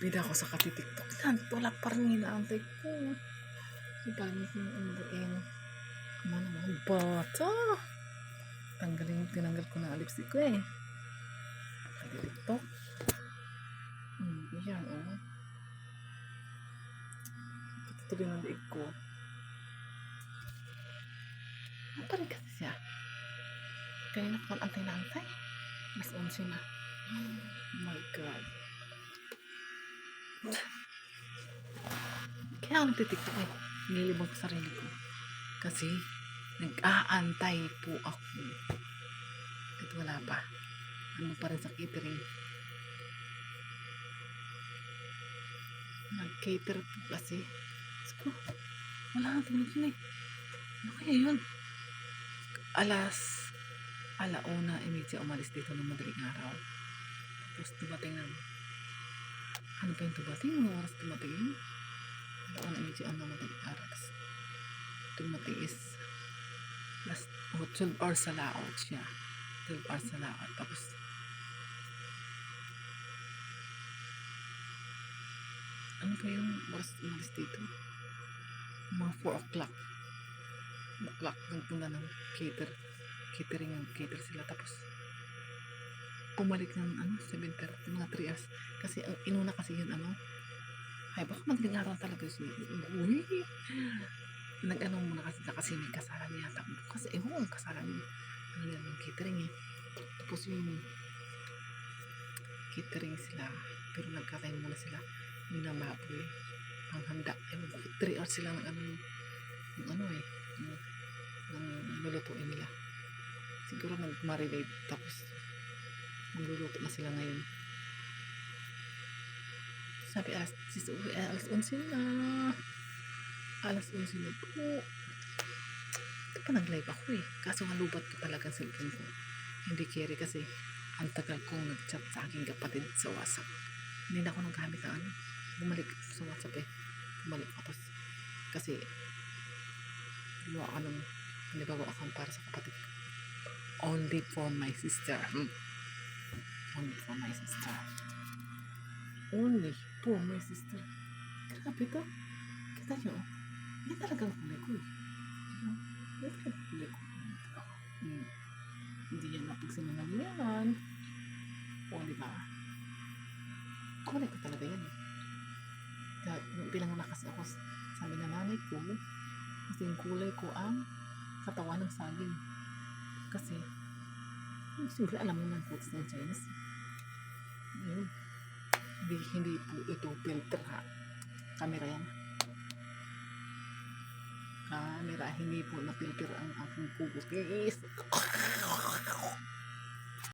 Bida ko sa katitiktok. Yan, tulak pa rin inaantay ko. Ibalin ko yung umbuin. Ano naman, bata. Tanggalin, tinanggal ko na lipstick ko eh. Katitiktok. Hmm, yan, oh. Patutuloy ng liig ko. Ano pa rin kasi siya? Kanina ko antay na antay. Mas 11 na. Oh my God. Kaya ako nagtitiktok eh. Nililibang ko sarili ko. Kasi, nag-aantay po ako. At wala pa. Ano pa rin sa catering. Nag-cater po kasi. Diyos ko, wala na tulog yun eh. Ano kaya yun? Alas, alauna, imedya umalis dito ng madaling araw. Tapos dumating ng ano pa yung dumating? Ano oras dumating? Alauna, imedya ano madaling araw. Tapos dumating is last, oh, 12 hours sa laot siya. 12 hours sa laot. Tapos ano pa yung oras umalis dito? Mga 4 o'clock. 4 o'clock nagpunta ng cater. Catering ng cater sila. Tapos pumalik ng ano, 7.30, mga 3 hours. Kasi ang inuna kasi yun ano, ay baka madaling araw talaga siya. Uy! Nag-ano muna kasi na kasi may kasalan yata. Kasi eh, oh, kasalan yun. Ano yan, ng catering eh. Tapos yung catering sila. Pero nagkatay muna sila. Yung namaboy. Ang handa. Eh, 3 hours sila ng ano, ng ano eh. Ng, ng lulutuin nila. Siguro nag-marinate. Tapos magluluto na sila ngayon. Sabi alas, sis, uwi, eh, alas 11 na. Alas 11 na po. Ito pa nag-live ako eh. Kaso nga lubat ko talaga ang cellphone ko. Hindi carry kasi ang tagal kong nag-chat sa aking kapatid sa WhatsApp. Hindi na ako naggamit ng ano. Bumalik sa WhatsApp eh. Bumalik ako. Kasi gumawa ako ng panibago account para sa kapatid ko. Only for my sister. Hmm. Only for my sister. Only for my sister. Grabe to. Kita nyo. Yan talagang kulay ko eh. Yan. Yan talagang kulay ko. Hmm. Hindi yan napagsinungalingan. O, di ba? Kulay ko talaga yan eh. Kaya, pinanganak kasi ako, sabi na nanay ko, kasi yung kulay ko ang katawan ng saging. Kasi, siyempre alam mo ng quotes ng Chinese. Ayun. Hindi, hindi po ito filter ha. Camera yan. Camera, hindi po na filter ang aking kutis.